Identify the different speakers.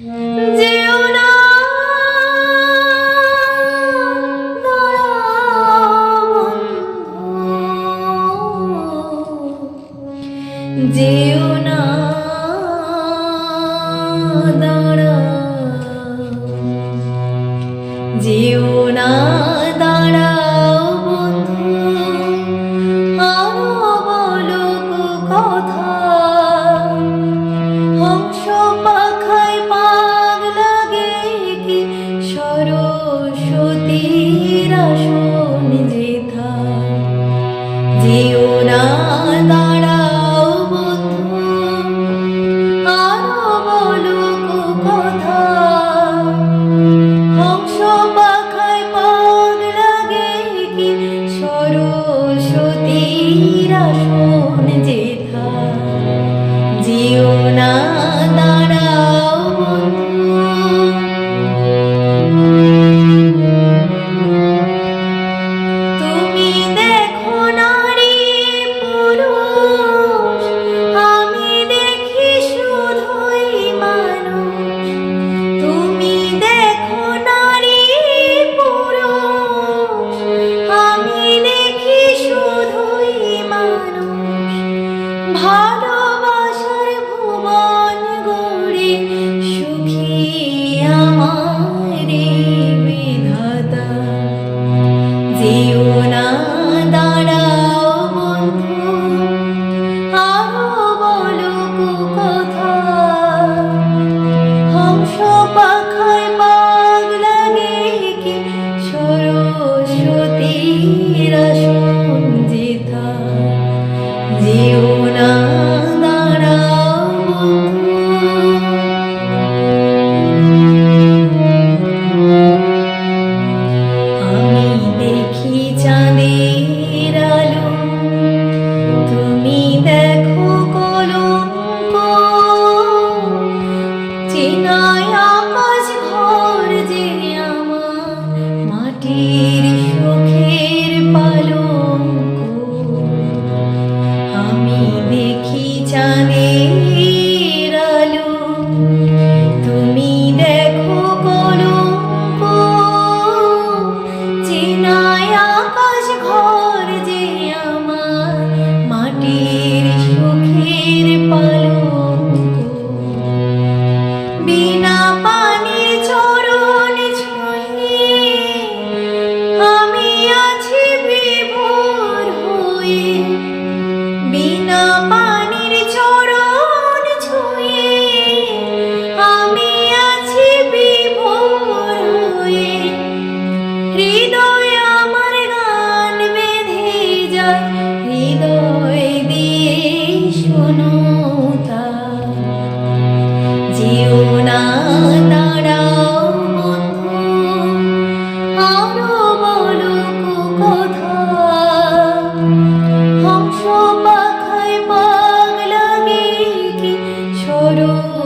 Speaker 1: যেও না দাঁড়াও। হংস see. যেও না দাঁড়াও বন্ধু আরও বলো কথা। হংস পাখায় পাগ লাগে কি সরু।